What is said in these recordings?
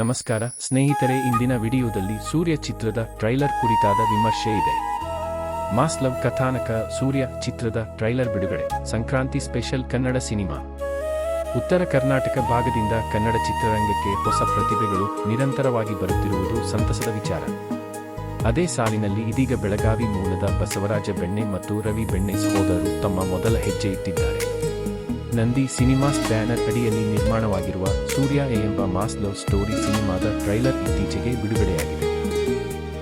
ನಮಸ್ಕಾರ, ಸ್ನೇಹಿತರೆ, ಇಂದಿನ ವಿಡಿಯೋದಲ್ಲಿ ಸೂರ್ಯ ಚಿತ್ರದ ಟ್ರೈಲರ್ ಕುರಿತಾದ ವಿಮರ್ಶೆ ಇದೆ. ಮಾಸ್ ಲವ್ ಕಥಾನಕ ಸೂರ್ಯ ಚಿತ್ರದ ಟ್ರೈಲರ್ ಬಿಡುಗಡೆ, ಸಂಕ್ರಾಂತಿ ಸ್ಪೆಷಲ್ ಕನ್ನಡ ಸಿನಿಮಾ. ಉತ್ತರ ಕರ್ನಾಟಕ ಭಾಗದಿಂದ ಕನ್ನಡ ಚಿತ್ರರಂಗಕ್ಕೆ ಹೊಸ ಪ್ರತಿಭೆಗಳು ನಿರಂತರವಾಗಿ ಬರುತ್ತಿರುವುದು ಸಂತಸದ ವಿಚಾರ. ಅದೇ ಸಾಲಿನಲ್ಲಿ ಇದೀಗ ಬೆಳಗಾವಿ ಮೂಲದ ಬಸವರಾಜ ಬೆಣ್ಣೆ ಮತ್ತು ರವಿ ಬೆಣ್ಣೆ ಸಹೋದರರು ತಮ್ಮ ಮೊದಲ ಹೆಜ್ಜೆ ಇಟ್ಟಿದ್ದಾರೆ. ನಂದಿ ಸಿನಿಮಾಸ್ ಬ್ಯಾನರ್ ಅಡಿಯಲ್ಲಿ ನಿರ್ಮಾಣವಾಗಿರುವ ಸೂರ್ಯ ಎಂಬ ಮಾಸ್ ಲವ್ ಸ್ಟೋರಿ ಸಿನಿಮಾದ ಟ್ರೈಲರ್ ಇತ್ತೀಚೆಗೆ ಬಿಡುಗಡೆಯಾಗಿದೆ.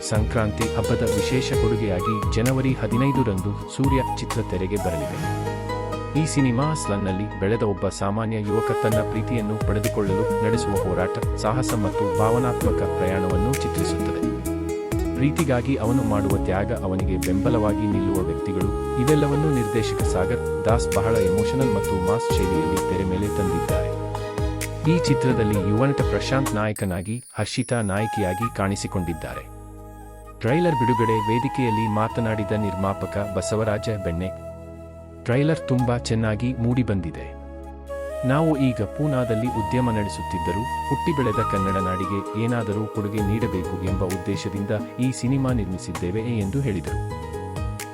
ಸಂಕ್ರಾಂತಿ ಹಬ್ಬದ ವಿಶೇಷ ಕೊಡುಗೆಯಾಗಿ ಜನವರಿ ಹದಿನೈದರಂದು ಸೂರ್ಯ ಚಿತ್ರ ತೆರೆಗೆ ಬರಲಿದೆ. ಈ ಸಿನಿಮಾ ಸ್ಲನ್ನಲ್ಲಿ ಬೆಳೆದ ಒಬ್ಬ ಸಾಮಾನ್ಯ ಯುವಕ ತನ್ನ ಪ್ರೀತಿಯನ್ನು ಪಡೆದುಕೊಳ್ಳಲು ನಡೆಸುವ ಹೋರಾಟ, ಸಾಹಸ ಮತ್ತು ಭಾವನಾತ್ಮಕ ಪ್ರಯಾಣವನ್ನು ಚಿತ್ರಿಸುತ್ತದೆ. ಪ್ರೀತಿಗಾಗಿ ಅವನು ಮಾಡುವ ತ್ಯಾಗ ಅವನಿಗೆ ಬೆಂಬಲವಾಗಿ ನಿಲ್ಲುವ ವ್ಯಕ್ತಿಗಳು, ಇವೆಲ್ಲವನ್ನೂ ನಿರ್ದೇಶಕ ಸಾಗರ್ ದಾಸ್ ಬಹಳ ಎಮೋಷನಲ್ ಮತ್ತು ಮಾಸ್ ಶೈಲಿಯಲ್ಲಿ ತೆರೆ ಮೇಲೆ ತಂದಿದ್ದಾರೆ. ಈ ಚಿತ್ರದಲ್ಲಿ ಯುವನಟ ಪ್ರಶಾಂತ್ ನಾಯಕನಾಗಿ, ಹರ್ಷಿತಾ ನಾಯಕಿಯಾಗಿ ಕಾಣಿಸಿಕೊಂಡಿದ್ದಾರೆ. ಟ್ರೈಲರ್ ಬಿಡುಗಡೆ ವೇದಿಕೆಯಲ್ಲಿ ಮಾತನಾಡಿದ ನಿರ್ಮಾಪಕ ಬಸವರಾಜ ಬೆಣ್ಣೆ. ಟ್ರೈಲರ್ ತುಂಬಾ ಚೆನ್ನಾಗಿ ಮೂಡಿಬಂದಿದೆ ನಾವು ಈಗ ಪೂನಾದಲ್ಲಿ ಉದ್ಯಮ ನಡೆಸುತ್ತಿದ್ದರೂ ಹುಟ್ಟಿ ಬೆಳೆದ ಕನ್ನಡ ನಾಡಿಗೆ ಏನಾದರೂ ಕೊಡುಗೆ ನೀಡಬೇಕು ಎಂಬ ಉದ್ದೇಶದಿಂದ ಈ ಸಿನಿಮಾ ನಿರ್ಮಿಸಿದ್ದೇವೆ ಎಂದು ಹೇಳಿದರು.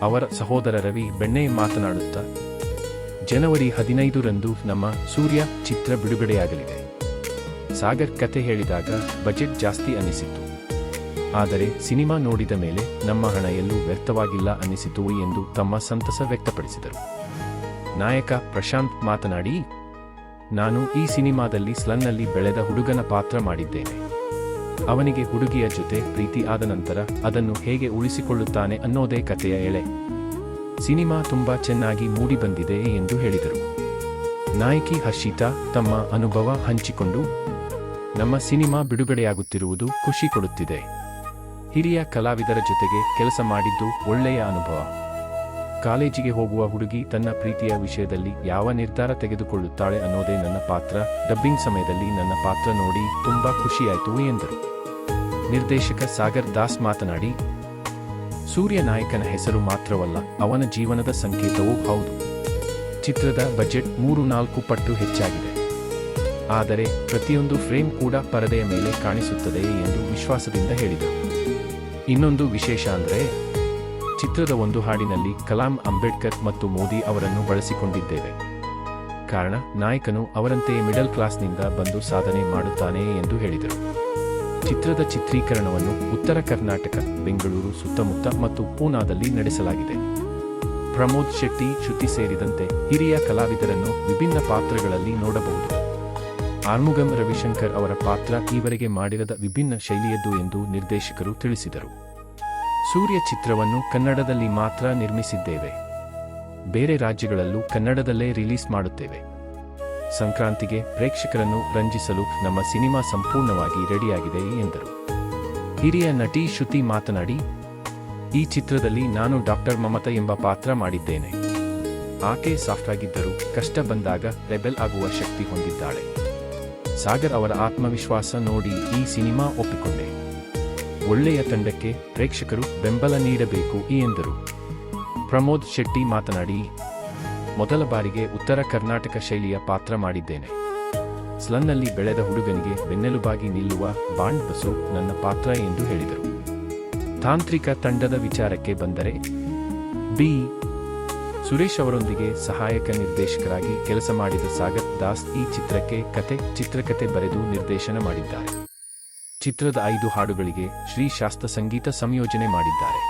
ಅವರ ಸಹೋದರ ರವಿ ಬೆಣ್ಣೆ ಮಾತನಾಡುತ್ತಾ, ಜನವರಿ ಹದಿನೈದರಂದು ನಮ್ಮ ಸೂರ್ಯ ಚಿತ್ರ ಬಿಡುಗಡೆಯಾಗಲಿದೆ. ಸಾಗರ್ ಕತೆ ಹೇಳಿದಾಗ ಬಜೆಟ್ ಜಾಸ್ತಿ ಅನಿಸಿತು ಆದರೆ ಸಿನಿಮಾ ನೋಡಿದ ಮೇಲೆ ನಮ್ಮ ಹಣ ಎಲ್ಲೂ ವ್ಯರ್ಥವಾಗಿಲ್ಲ ಅನ್ನಿಸಿತು ಎಂದು ತಮ್ಮ ಸಂತಸ ವ್ಯಕ್ತಪಡಿಸಿದರು. ನಾಯಕ ಪ್ರಶಾಂತ್ ಮಾತನಾಡಿ ನಾನು ಈ ಸಿನಿಮಾದಲ್ಲಿ ಸ್ಲನ್ನಲ್ಲಿ ಬೆಳೆದ ಹುಡುಗನ ಪಾತ್ರ ಮಾಡಿದ್ದೇನೆ. ಅವನಿಗೆ ಹುಡುಗಿಯ ಜೊತೆ ಪ್ರೀತಿ ಆದ ನಂತರ ಅದನ್ನು ಹೇಗೆ ಉಳಿಸಿಕೊಳ್ಳುತ್ತಾನೆ ಅನ್ನೋದೇ ಕಥೆಯ ಎಳೆ. ಸಿನಿಮಾ ತುಂಬಾ ಚೆನ್ನಾಗಿ ಮೂಡಿಬಂದಿದೆ ಎಂದು ಹೇಳಿದರು. ನಾಯಕಿ ಹರ್ಷಿತಾ ತಮ್ಮ ಅನುಭವ ಹಂಚಿಕೊಂಡು, ನಮ್ಮ ಸಿನಿಮಾ ಬಿಡುಗಡೆಯಾಗುತ್ತಿರುವುದು ಖುಷಿ ಕೊಡುತ್ತಿದೆ. ಹಿರಿಯ ಕಲಾವಿದರ ಜೊತೆಗೆ ಕೆಲಸ ಮಾಡಿದ್ದು ಒಳ್ಳೆಯ ಅನುಭವ. ಕಾಲೇಜಿಗೆ ಹೋಗುವ ಹುಡುಗಿ ತನ್ನ ಪ್ರೀತಿಯ ವಿಷಯದಲ್ಲಿ ಯಾವ ನಿರ್ಧಾರ ತೆಗೆದುಕೊಳ್ಳುತ್ತಾಳೆ ಅನ್ನೋದೇ ನನ್ನ ಪಾತ್ರ. ಡಬ್ಬಿಂಗ್ ಸಮಯದಲ್ಲಿ ನನ್ನ ಪಾತ್ರ ನೋಡಿ ತುಂಬಾ ಖುಷಿಯಾಯಿತು ಎಂದರು. ನಿರ್ದೇಶಕ ಸಾಗರ್ ದಾಸ್ ಮಾತನಾಡಿ, ಸೂರ್ಯ ನಾಯಕನ ಹೆಸರು ಮಾತ್ರವಲ್ಲ, ಅವನ ಜೀವನದ ಸಂಕೇತವೂ ಹೌದು. ಚಿತ್ರದ ಬಜೆಟ್ ಮೂರು ನಾಲ್ಕು ಪಟ್ಟು ಹೆಚ್ಚಾಗಿದೆ. ಆದರೆ ಪ್ರತಿಯೊಂದು ಫ್ರೇಮ್ ಕೂಡ ಪರದೆಯ ಮೇಲೆ ಕಾಣಿಸುತ್ತದೆ ಎಂದು ವಿಶ್ವಾಸದಿಂದ ಹೇಳಿದರು. ಇನ್ನೊಂದು ವಿಶೇಷ ಅಂದರೆ ಚಿತ್ರದ ಒಂದು ಹಾಡಿನಲ್ಲಿ ಕಲಾಂ ಅಂಬೇಡ್ಕರ್ ಮತ್ತು ಮೋದಿ ಅವರನ್ನು ಬಳಸಿಕೊಂಡಿದ್ದೇವೆ. ಕಾರಣ, ನಾಯಕನು ಅವರಂತೆಯೇ ಮಿಡಲ್ ಕ್ಲಾಸ್ನಿಂದ ಬಂದು ಸಾಧನೆ ಮಾಡುತ್ತಾನೆ ಎಂದು ಹೇಳಿದರು. ಚಿತ್ರದ ಚಿತ್ರೀಕರಣವನ್ನು ಉತ್ತರ ಕರ್ನಾಟಕ, ಬೆಂಗಳೂರು ಸುತ್ತಮುತ್ತ ಮತ್ತು ಪೂನಾದಲ್ಲಿ ನಡೆಸಲಾಗಿದೆ. ಪ್ರಮೋದ್ ಶೆಟ್ಟಿ, ಶ್ರುತಿ ಸೇರಿದಂತೆ ಹಿರಿಯ ಕಲಾವಿದರನ್ನು ವಿಭಿನ್ನ ಪಾತ್ರಗಳಲ್ಲಿ ನೋಡಬಹುದು. ಆರ್ಮುಗಂ ರವಿಶಂಕರ್ ಅವರ ಪಾತ್ರ ಈವರೆಗೆ ಮಾಡಿರದ ವಿಭಿನ್ನ ಶೈಲಿಯದ್ದು ಎಂದು ನಿರ್ದೇಶಕರು ತಿಳಿಸಿದರು. ಸೂರ್ಯ ಚಿತ್ರವನ್ನು ಕನ್ನಡದಲ್ಲಿ ಮಾತ್ರ ನಿರ್ಮಿಸಿದ್ದೇವೆ. ಬೇರೆ ರಾಜ್ಯಗಳಲ್ಲೂ ಕನ್ನಡದಲ್ಲೇ ರಿಲೀಸ್ ಮಾಡುತ್ತೇವೆ. ಸಂಕ್ರಾಂತಿಗೆ ಪ್ರೇಕ್ಷಕರನ್ನು ರಂಜಿಸಲು ನಮ್ಮ ಸಿನಿಮಾ ಸಂಪೂರ್ಣವಾಗಿ ರೆಡಿಯಾಗಿದೆ ಎಂದರು. ಹಿರಿಯ ನಟಿ ಶ್ರುತಿ ಮಾತನಾಡಿ, ಈ ಚಿತ್ರದಲ್ಲಿ ನಾನು ಡಾಕ್ಟರ್ ಮಮತಾ ಎಂಬ ಪಾತ್ರ ಮಾಡಿದ್ದೇನೆ. ಆಕೆ ಸಾಫ್ಟ್ ಆಗಿದ್ದರೂ ಕಷ್ಟ ಬಂದಾಗ ರೆಬೆಲ್ ಆಗುವ ಶಕ್ತಿ ಹೊಂದಿದ್ದಾಳೆ. ಸಾಗರ್ ಅವರ ಆತ್ಮವಿಶ್ವಾಸ ನೋಡಿ ಈ ಸಿನಿಮಾ ಒಪ್ಪಿಕೊಂಡೆ. ಒಳ್ಳೆಯ ತಂಡಕ್ಕೆ ಪ್ರೇಕ್ಷಕರು ಬೆಂಬಲ ನೀಡಬೇಕು ಎಂದರು. ಪ್ರಮೋದ್ ಶೆಟ್ಟಿ ಮಾತನಾಡಿ, ಮೊದಲ ಬಾರಿಗೆ ಉತ್ತರ ಕರ್ನಾಟಕ ಶೈಲಿಯ ಪಾತ್ರ ಮಾಡಿದ್ದೇನೆ. ಸ್ಲನ್ನಲ್ಲಿ ಬೆಳೆದ ಹುಡುಗನಿಗೆ ಬೆನ್ನೆಲುಬಾಗಿ ನಿಲ್ಲುವ ಬಾಂಡ್ ಬಸು ನನ್ನ ಪಾತ್ರ ಎಂದು ಹೇಳಿದರು. ತಾಂತ್ರಿಕ ತಂಡದ ವಿಚಾರಕ್ಕೆ ಬಂದರೆ, ಬಿ. ಸುರೇಶ್ ಅವರೊಂದಿಗೆ ಸಹಾಯಕ ನಿರ್ದೇಶಕರಾಗಿ ಕೆಲಸ ಮಾಡಿದ ಸಾಗರ್ ದಾಸ್ ಈ ಚಿತ್ರಕ್ಕೆ ಕತೆ ಚಿತ್ರಕತೆ ಬರೆದು ನಿರ್ದೇಶನ ಮಾಡಿದ್ದಾರೆ. ಚಿತ್ರದ ಐದು ಹಾಡುಗಳಿಗೆ ಶ್ರೀ ಶಾಸ್ತ್ರ ಸಂಗೀತ ಸಂಯೋಜನೆ ಮಾಡಿದ್ದಾರೆ.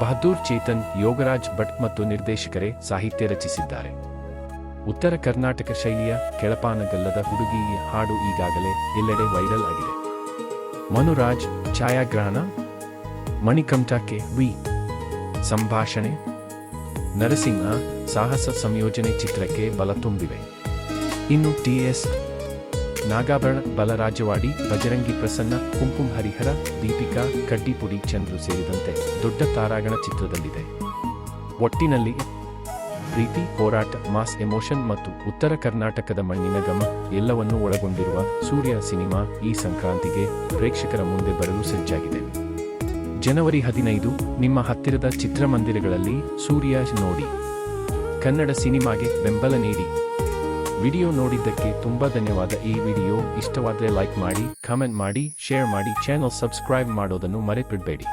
ಬಹದ್ದೂರ್ ಚೇತನ್, ಯೋಗರಾಜ್ ಭಟ್ ಮತ್ತು ನಿರ್ದೇಶಕರೇ ಸಾಹಿತ್ಯ ರಚಿಸಿದ್ದಾರೆ. ಉತ್ತರ ಕರ್ನಾಟಕ ಶೈಲಿಯ ಕೆಳಪಾನಗಲ್ಲದ ಹುಡುಗಿ ಹಾಡು ಈಗಾಗಲೇ ಎಲ್ಲೆಡೆ ವೈರಲ್ ಆಗಿದೆ. ಮನುರಾಜ್, ಛಾಯಾಗ್ರಹಣ, ಮಣಿಕಂಠಕ್ಕೆ ವಿ. ಸಂಭಾಷಣೆ, ನರಸಿಂಹ ಸಾಹಸ ಸಂಯೋಜನೆ ಚಿತ್ರಕ್ಕೆ ಬಲ ತುಂಬಿವೆ. ಇನ್ನು ಟಿಎಸ್ ನಾಗಾಭರಣ, ಬಲರಾಜವಾಡಿ ಬಜರಂಗಿ ಪ್ರಸನ್ನ, ಕುಂಕುಂ ಹರಿಹರ, ದೀಪಿಕಾ, ಕಡ್ಡಿಪುಡಿ, ಚಂದ್ರು ಸೇರಿದಂತೆ ದೊಡ್ಡ ತಾರಾಗಣ ಚಿತ್ರದಲ್ಲಿದೆ. ಒಟ್ಟಿನಲ್ಲಿ ಪ್ರೀತಿ, ಹೋರಾಟ, ಮಾಸ್ ಎಮೋಷನ್ ಮತ್ತು ಉತ್ತರ ಕರ್ನಾಟಕದ ಮಣ್ಣಿನ ಗಮ ಎಲ್ಲವನ್ನೂ ಒಳಗೊಂಡಿರುವ ಸೂರ್ಯ ಸಿನಿಮಾ ಈ ಸಂಕ್ರಾಂತಿಗೆ ಪ್ರೇಕ್ಷಕರ ಮುಂದೆ ಬರಲು ಸಜ್ಜಾಗಿದೆ. ಜನವರಿ ಹದಿನೈದು, ನಿಮ್ಮ ಹತ್ತಿರದ ಚಿತ್ರಮಂದಿರಗಳಲ್ಲಿ ಸೂರ್ಯ ನೋಡಿ. ಕನ್ನಡ ಸಿನಿಮಾಗೆ ಬೆಂಬಲ ನೀಡಿ. ವಿಡಿಯೋ ನೋಡಿದ್ದಕ್ಕೆ ತುಂಬಾ ಧನ್ಯವಾದ. ಈ ವಿಡಿಯೋ ಇಷ್ಟವಾದರೆ ಲೈಕ್ ಮಾಡಿ ಕಮೆಂಟ್ ಮಾಡಿ ಶೇರ್ ಮಾಡಿ ಚಾನಲ್ ಸಬ್ಸ್ಕ್ರೈಬ್ ಮಾಡೋದನ್ನು ಮರೆತುಬಿಡಬೇಡಿ